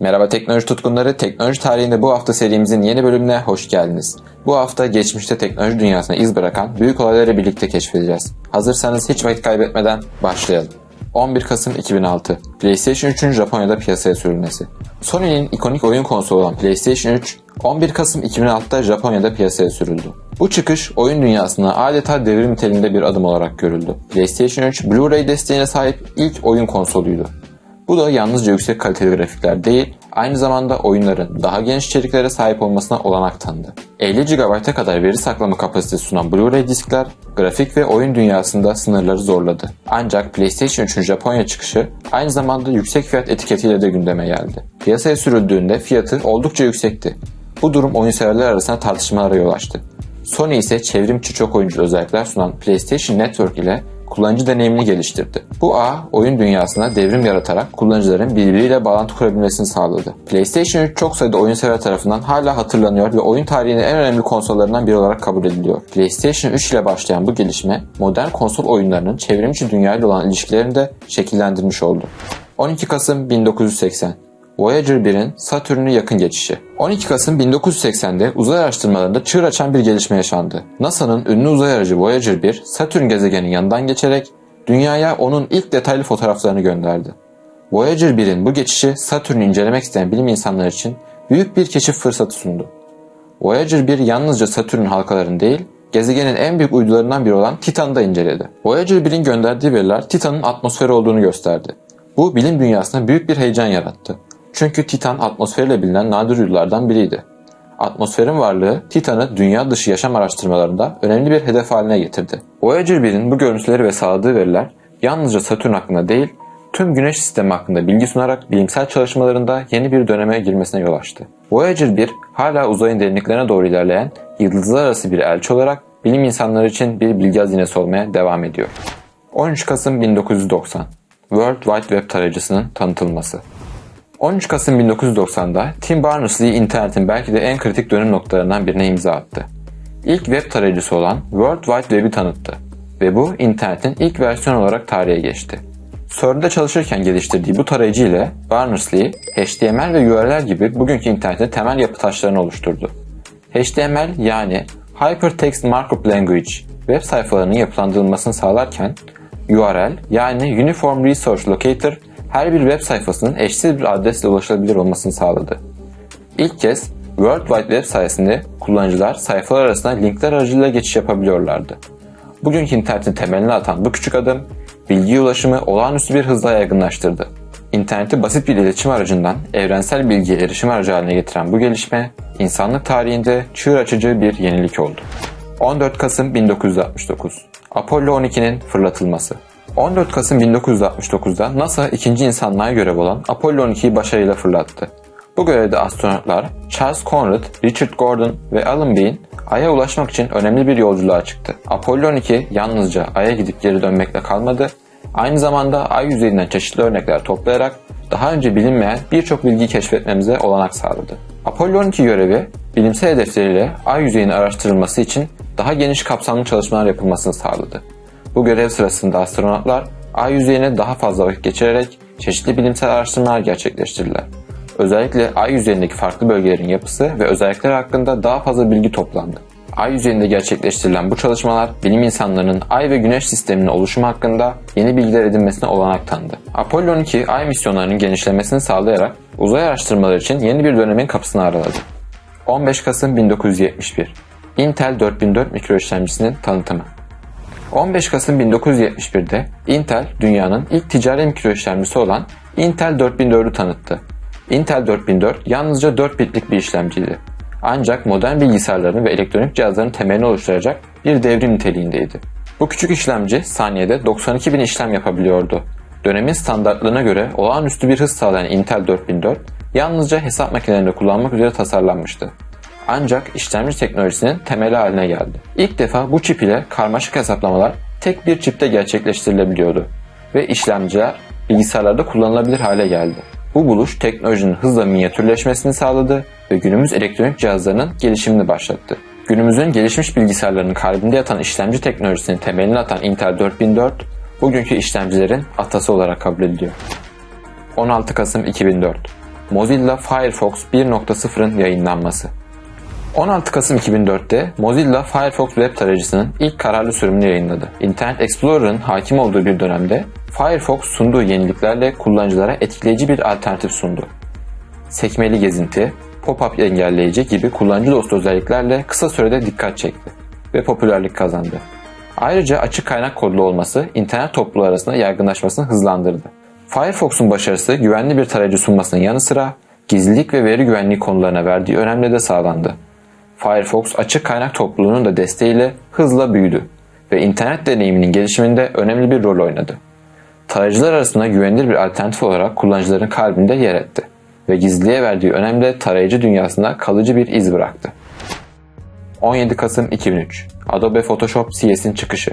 Merhaba teknoloji tutkunları, teknoloji tarihinde bu hafta serimizin yeni bölümüne hoş geldiniz. Bu hafta geçmişte teknoloji dünyasına iz bırakan büyük olayları birlikte keşfedeceğiz. Hazırsanız hiç vakit kaybetmeden başlayalım. 11 Kasım 2006 PlayStation 3'ün Japonya'da piyasaya sürülmesi. Sony'nin ikonik oyun konsolu olan PlayStation 3 11 Kasım 2006'da Japonya'da piyasaya sürüldü. Bu çıkış oyun dünyasına adeta devrim niteliğinde bir adım olarak görüldü. PlayStation 3 Blu-ray desteğine sahip ilk oyun konsoluydu. Bu da yalnızca yüksek kaliteli grafikler değil, aynı zamanda oyunların daha geniş içeriklere sahip olmasına olanak tanıdı. 50 GB'a kadar veri saklama kapasitesi sunan Blu-ray diskler, grafik ve oyun dünyasında sınırları zorladı. Ancak PlayStation 3'ün Japonya çıkışı aynı zamanda yüksek fiyat etiketiyle de gündeme geldi. Piyasaya sürüldüğünde fiyatı oldukça yüksekti. Bu durum oyun severler arasında tartışmalara yol açtı. Sony ise çevrimçi çok oyuncu özellikler sunan PlayStation Network ile kullanıcı deneyimini geliştirdi. Bu ağ oyun dünyasına devrim yaratarak kullanıcıların birbiriyle bağlantı kurabilmesini sağladı. PlayStation 3 çok sayıda oyun sever tarafından hala hatırlanıyor ve oyun tarihinin en önemli konsollarından biri olarak kabul ediliyor. PlayStation 3 ile başlayan bu gelişme modern konsol oyunlarının çevrimçi dünyayla olan ilişkilerini de şekillendirmiş oldu. 12 Kasım 1980 Voyager 1'in Satürn'e yakın geçişi. 12 Kasım 1980'de uzay araştırmalarında çığır açan bir gelişme yaşandı. NASA'nın ünlü uzay aracı Voyager 1, Satürn gezegeninin yanından geçerek Dünya'ya onun ilk detaylı fotoğraflarını gönderdi. Voyager 1'in bu geçişi Satürn'ü incelemek isteyen bilim insanları için büyük bir keşif fırsatı sundu. Voyager 1 yalnızca Satürn halkalarını değil, gezegenin en büyük uydularından biri olan Titan'ı da inceledi. Voyager 1'in gönderdiği veriler Titan'ın atmosferi olduğunu gösterdi. Bu bilim dünyasına büyük bir heyecan yarattı. Çünkü Titan atmosferiyle bilinen nadir uydulardan biriydi. Atmosferin varlığı Titan'ı dünya dışı yaşam araştırmalarında önemli bir hedef haline getirdi. Voyager 1'in bu görüntüleri ve sağladığı veriler yalnızca Satürn hakkında değil, tüm güneş sistemi hakkında bilgi sunarak bilimsel çalışmalarında yeni bir döneme girmesine yol açtı. Voyager 1 hala uzayın derinliklerine doğru ilerleyen yıldızlar arası bir elçi olarak bilim insanları için bir bilgi hazinesi olmaya devam ediyor. 13 Kasım 1990 World Wide Web tarayıcısının tanıtılması 13 Kasım 1990'da Tim Berners-Lee internetin belki de en kritik dönüm noktalarından birine imza attı. İlk web tarayıcısı olan World Wide Web'i tanıttı ve bu internetin ilk versiyon olarak tarihe geçti. CERN'de çalışırken geliştirdiği bu tarayıcı ile Berners-Lee, HTML ve URL gibi bugünkü internetin temel yapı taşlarını oluşturdu. HTML yani Hypertext Markup Language web sayfalarının yapılandırılmasını sağlarken URL yani Uniform Resource Locator her bir web sayfasının eşsiz bir adresle ulaşılabilir olmasını sağladı. İlk kez World Wide Web sayesinde kullanıcılar sayfalar arasında linkler aracılığıyla geçiş yapabiliyorlardı. Bugünkü internetin temelini atan bu küçük adım, bilgi ulaşımı olağanüstü bir hızla yaygınlaştırdı. İnterneti basit bir iletişim aracından evrensel bilgiye erişim aracı haline getiren bu gelişme, insanlık tarihinde çığır açıcı bir yenilik oldu. 14 Kasım 1969 Apollo 12'nin fırlatılması 14 Kasım 1969'da NASA ikinci insanlığa görev olan Apollo 12'yi başarıyla fırlattı. Bu görevde astronotlar Charles Conrad, Richard Gordon ve Alan Bean Ay'a ulaşmak için önemli bir yolculuğa çıktı. Apollo 12 yalnızca Ay'a gidip geri dönmekle kalmadı, aynı zamanda Ay yüzeyinden çeşitli örnekler toplayarak daha önce bilinmeyen birçok bilgi keşfetmemize olanak sağladı. Apollo 12 görevi bilimsel hedefleriyle Ay yüzeyinin araştırılması için daha geniş kapsamlı çalışmalar yapılmasını sağladı. Bu görev sırasında astronotlar Ay yüzeyine daha fazla vakit geçirerek çeşitli bilimsel araştırmalar gerçekleştirdiler. Özellikle Ay yüzeyindeki farklı bölgelerin yapısı ve özellikleri hakkında daha fazla bilgi toplandı. Ay yüzeyinde gerçekleştirilen bu çalışmalar bilim insanlarının Ay ve Güneş sisteminin oluşumu hakkında yeni bilgiler edinmesine olanak tanıdı. Apollo 12 Ay misyonlarının genişlemesini sağlayarak uzay araştırmaları için yeni bir dönemin kapısını araladı. 15 Kasım 1971 Intel 4004 mikroişlemcisinin tanıtımı 15 Kasım 1971'de Intel dünyanın ilk ticari mikroişlemcisi olan Intel 4004'ü tanıttı. Intel 4004 yalnızca 4 bitlik bir işlemciydi. Ancak modern bilgisayarların ve elektronik cihazların temelini oluşturacak bir devrim niteliğindeydi. Bu küçük işlemci saniyede 92 bin işlem yapabiliyordu. Dönemin standartlarına göre olağanüstü bir hız sağlayan Intel 4004 yalnızca hesap makinelerinde kullanmak üzere tasarlanmıştı. Ancak işlemci teknolojisinin temeli haline geldi. İlk defa bu çip ile karmaşık hesaplamalar tek bir çipte gerçekleştirilebiliyordu ve işlemciler bilgisayarlarda kullanılabilir hale geldi. Bu buluş teknolojinin hızla minyatürleşmesini sağladı ve günümüz elektronik cihazlarının gelişimini başlattı. Günümüzün gelişmiş bilgisayarlarının kalbinde yatan işlemci teknolojisinin temelini atan Intel 4004, bugünkü işlemcilerin atası olarak kabul ediliyor. 16 Kasım 2004 Mozilla Firefox 1.0'ın yayınlanması. 16 Kasım 2004'te Mozilla Firefox web tarayıcısının ilk kararlı sürümünü yayınladı. Internet Explorer'ın hakim olduğu bir dönemde Firefox sunduğu yeniliklerle kullanıcılara etkileyici bir alternatif sundu. Sekmeli gezinti, pop-up engelleyici gibi kullanıcı dostu özelliklerle kısa sürede dikkat çekti ve popülerlik kazandı. Ayrıca açık kaynak kodlu olması internet topluluğu arasında yaygınlaşmasını hızlandırdı. Firefox'un başarısı güvenli bir tarayıcı sunmasının yanı sıra gizlilik ve veri güvenliği konularına verdiği önemle de sağlandı. Firefox açık kaynak topluluğunun da desteğiyle hızla büyüdü ve internet deneyiminin gelişiminde önemli bir rol oynadı. Tarayıcılar arasında güvenilir bir alternatif olarak kullanıcıların kalbinde yer etti ve gizliliğe verdiği önemle tarayıcı dünyasında kalıcı bir iz bıraktı. 17 Kasım 2003 Adobe Photoshop CS'in çıkışı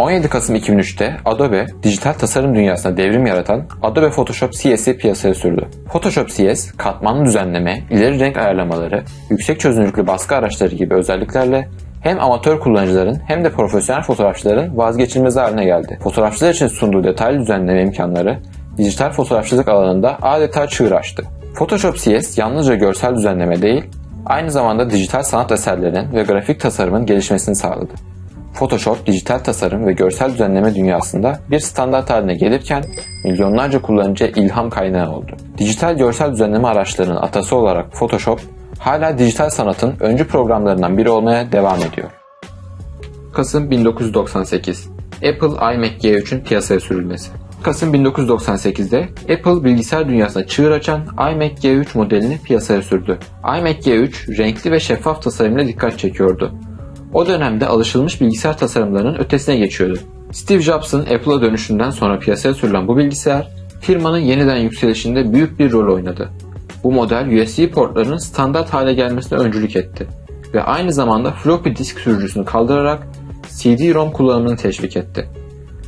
17 Kasım 2003'te Adobe, dijital tasarım dünyasına devrim yaratan Adobe Photoshop CS'i piyasaya sürdü. Photoshop CS, katmanlı düzenleme, ileri renk ayarlamaları, yüksek çözünürlüklü baskı araçları gibi özelliklerle hem amatör kullanıcıların hem de profesyonel fotoğrafçıların vazgeçilmezi haline geldi. Fotoğrafçılar için sunduğu detaylı düzenleme imkanları dijital fotoğrafçılık alanında adeta çığır açtı. Photoshop CS yalnızca görsel düzenleme değil, aynı zamanda dijital sanat eserlerinin ve grafik tasarımın gelişmesini sağladı. Photoshop dijital tasarım ve görsel düzenleme dünyasında bir standart haline gelirken milyonlarca kullanıcıya ilham kaynağı oldu. Dijital görsel düzenleme araçlarının atası olarak Photoshop hala dijital sanatın öncü programlarından biri olmaya devam ediyor. Kasım 1998 Apple iMac G3'ün piyasaya sürülmesi Kasım 1998'de Apple bilgisayar dünyasına çığır açan iMac G3 modelini piyasaya sürdü. iMac G3 renkli ve şeffaf tasarımıyla dikkat çekiyordu. O dönemde alışılmış bilgisayar tasarımlarının ötesine geçiyordu. Steve Jobs'ın Apple'a dönüşünden sonra piyasaya sürülen bu bilgisayar, firmanın yeniden yükselişinde büyük bir rol oynadı. Bu model USB portlarının standart hale gelmesine öncülük etti ve aynı zamanda floppy disk sürücüsünü kaldırarak CD-ROM kullanımını teşvik etti.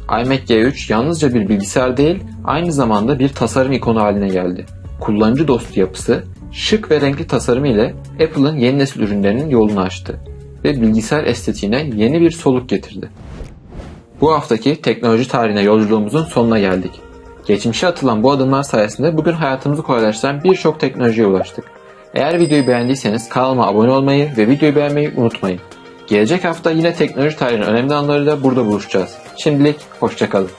iMac G3 yalnızca bir bilgisayar değil, aynı zamanda bir tasarım ikonu haline geldi. Kullanıcı dostu yapısı, şık ve renkli tasarımı ile Apple'ın yeni nesil ürünlerinin yolunu açtı ve bilgisayar estetiğine yeni bir soluk getirdi. Bu haftaki teknoloji tarihine yolculuğumuzun sonuna geldik. Geçmişe atılan bu adımlar sayesinde bugün hayatımızı kolaylaştıran birçok teknolojiye ulaştık. Eğer videoyu beğendiyseniz kanalıma abone olmayı ve videoyu beğenmeyi unutmayın. Gelecek hafta yine teknoloji tarihinin önemli anlarıyla burada buluşacağız. Şimdilik hoşçakalın.